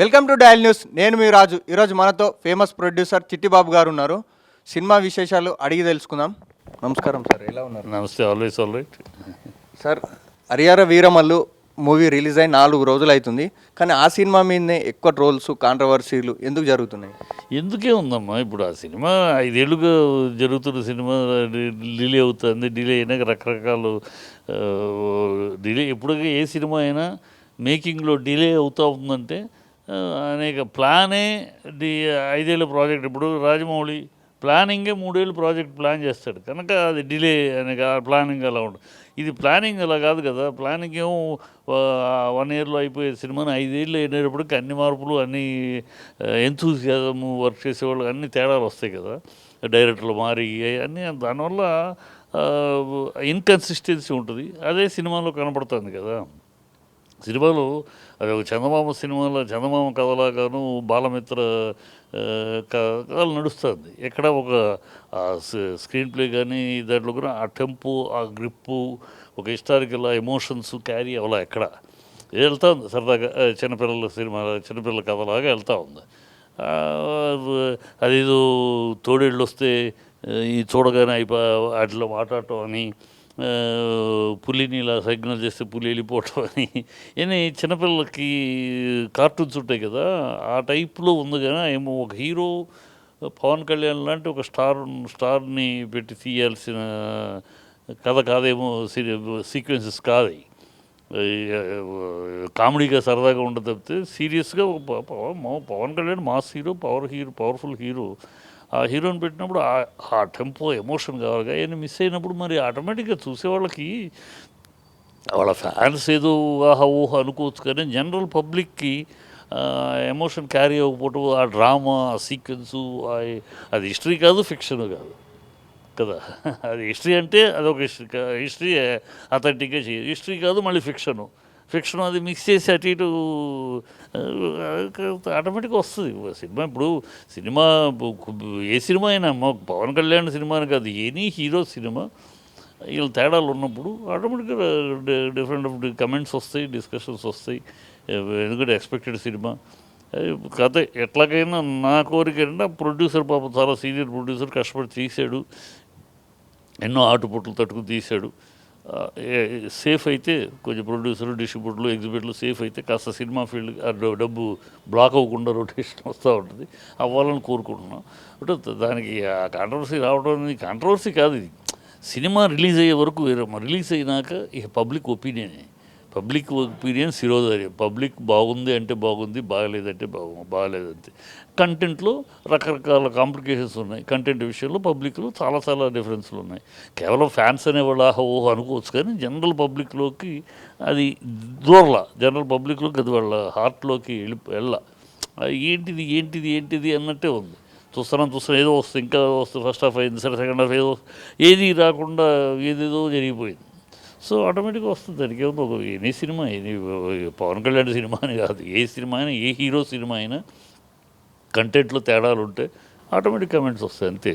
Welcome to dial news. నేను మీ రాజు. ఈరోజు మనతో ఫేమస్ ప్రొడ్యూసర్ చిట్టిబాబు గారు ఉన్నారు. సినిమా విశేషాలు అడిగి తెలుసుకుందాం. నమస్కారం సార్. ఎలా ఉన్నారు? నమస్తే. Always all right sir Harihara Veeramallu movie release అయి నాలుగు రోజులు అవుతుంది. కానీ ఆ సినిమా మీదనే ఎక్కువ ట్రోల్స్ కాంట్రవర్సీలు ఎందుకు జరుగుతున్నాయి? ఎందుకే ఉందమ్మా? ఇప్పుడు ఆ సినిమా ఐదేళ్ళుగా జరుగుతున్న సినిమా డిలే అవుతుంది. డిలే అయినాక రకరకాల డిలే ఎప్పుడుగా ఏ సినిమా అయినా మేకింగ్లో డిలే అవుతూ ఉందంటే అనేక ప్లానే డి ఐదేళ్ళ ప్రాజెక్ట్. ఇప్పుడు రాజమౌళి ప్లానింగే మూడేళ్ళు ప్రాజెక్ట్ ప్లాన్ చేస్తాడు. కనుక అది డిలే అనే ప్లానింగ్ అలా ఉంటుంది ఇది ప్లానింగ్ అలా కాదు కదా. ప్లానింగ్ ఏమో వన్ ఇయర్లో అయిపోయే సినిమాని ఐదేళ్ళు అయినప్పటికీ అన్ని మార్పులు అన్ని ఎంతూసియాజం వర్క్ చేసేవాళ్ళు అన్ని తేడాలు వస్తాయి కదా. డైరెక్టర్లు మారి అన్నీ దానివల్ల ఇన్కన్సిస్టెన్సీ ఉంటుంది. అదే సినిమాలో కనపడుతుంది కదా. సినిమాలో అది ఒక చందమామ సినిమాలో చందమామ కథలాగాను బాలమిత్ర క- కథలు నడుస్తుంది. ఎక్కడ ఒక స్క్రీన్ ప్లే కానీ దాంట్లో కూడా ఆ టెంపు ఆ గ్రిప్పు ఒక హిస్టారికల్ ఎమోషన్స్ క్యారీ అవ్వాల ఎక్కడ. వెళ్తా ఉంది సరదాగా చిన్నపిల్లల సినిమా చిన్నపిల్లల కథలాగా వెళ్తూ ఉంది. అదేదో తోడేళ్ళు వస్తే ఈ చూడగానే అయిపో వాటిలో మాట్లాడటం అని పులిని ఇలా సిగ్నల్ చేస్తే పులి వెళ్ళిపోవటం అని. ఇవన్నీ చిన్నపిల్లలకి కార్టూన్స్ ఉంటాయి కదా ఆ టైప్లో ఉంది కానీ ఏమో ఒక హీరో పవన్ కళ్యాణ్ లాంటి ఒక స్టార్ స్టార్ని పెట్టి తీయాల్సిన కథ కాదేమో సీక్వెన్సెస్ కాదు కామెడీగా సరదాగా ఉండదు తప్పితే సీరియస్గా Pawan Pawan Kalyan mass hero power hero powerful hero. ఆ హీరోని పెట్టినప్పుడు ఆ- ఆ టెంపో ఎమోషన్ కావాలి. ఆయన మిస్ అయినప్పుడు మరి ఆటోమేటిక్గా చూసే వాళ్ళకి వాళ్ళ ఫ్యాన్స్ ఏదో ఊహ ఊహ అనుకోవచ్చు కానీ జనరల్ పబ్లిక్కి ఎమోషన్ క్యారీ అవ్వకపోవటం ఆ డ్రామా ఆ సీక్వెన్సు అది హిస్టరీ కాదు ఫిక్షన్ కాదు. కదా? అది హిస్టరీ అంటే అదొక హిస్టరీ హిస్టరీ అథెంటిక్గా చేయదు హిస్టరీ కాదు మళ్ళీ ఫిక్షను. ఫిక్షన్ అది మిక్స్ చేసి అటు ఇటు ఆటోమేటిక్గా వస్తుంది. సినిమా ఇప్పుడు సినిమా ఏ సినిమా అయినా మా పవన్ కళ్యాణ్ సినిమాని కాదు ఎనీ హీరో సినిమా వీళ్ళ తేడాలు ఉన్నప్పుడు ఆటోమేటిక్గా డిఫరెంట్ కమెంట్స్ వస్తాయి డిస్కషన్స్ వస్తాయి. ఎందుకంటే ఎక్స్పెక్టెడ్ సినిమా. కథ ఎట్లాగైనా నా కోరిక ఏంటంటే ప్రొడ్యూసర్ పాపం చాలా సీనియర్ ప్రొడ్యూసర్ కష్టపడి తీశాడు. ఎన్నో ఆటుపోట్లు తట్టుకుని తీశాడు. సేఫ్ అయితే కొంచెం ప్రొడ్యూసర్లు డిస్ట్రిబ్యూటర్లు ఎగ్జిబిటర్లు సేఫ్ అయితే కాస్త సినిమా ఫీల్డ్ డబ్బు- బ్లాక్ అవ్వకుండా రొటేషన్ వస్తూ ఉంటుంది. అవ్వాలని కోరుకుంటున్నాం. బట్ దానికి ఆ కాంట్రవర్సీ రావడం అనేది కాంట్రవర్సీ కాదు ఇది. సినిమా రిలీజ్ అయ్యే వరకు రిలీజ్ అయినాక ఇక పబ్లిక్ ఒపీనియనే పబ్లిక్ ఒపీనియన్ శిరోధార్యం పబ్లిక్ బాగుంది అంటే బాగుంది బాగలేదంటే బాగు బాగలేదంతే. కంటెంట్లో రకరకాల కాంప్లికేషన్స్ ఉన్నాయి. కంటెంట్ విషయంలో పబ్లిక్లో చాలా చాలా డిఫరెన్స్లు ఉన్నాయి. కేవలం ఫ్యాన్స్ అనేవాళ్ళు ఆహా ఓహో అనుకోవచ్చు కానీ జనరల్ పబ్లిక్లోకి అది దూరల. జనరల్ పబ్లిక్లోకి అది వాళ్ళ హార్ట్లోకి వెళ్ళి వెళ్ళ. అది ఏంటిది ఏంటిది ఏంటిది అన్నట్టే ఉంది. చూస్తున్నాం చూస్తున్నాం ఏదో వస్తుంది ఇంకా వస్తుంది ఫస్ట్ హాఫ్ అయింది సరే సెకండ్ హాఫ్ ఏదో ఏది రాకుండా ఏదేదో జరిగిపోయింది. సో ఆటోమేటిక్గా వస్తుంది దానికి. ఏముంది ఒక any cinema? Any Pawan Kalyan cinema అని కాదు. ఏ సినిమా అయినా ఏ హీరో సినిమా అయినా కంటెంట్లో తేడాలు ఉంటే ఆటోమేటిక్ కమెంట్స్ వస్తాయి అంతే.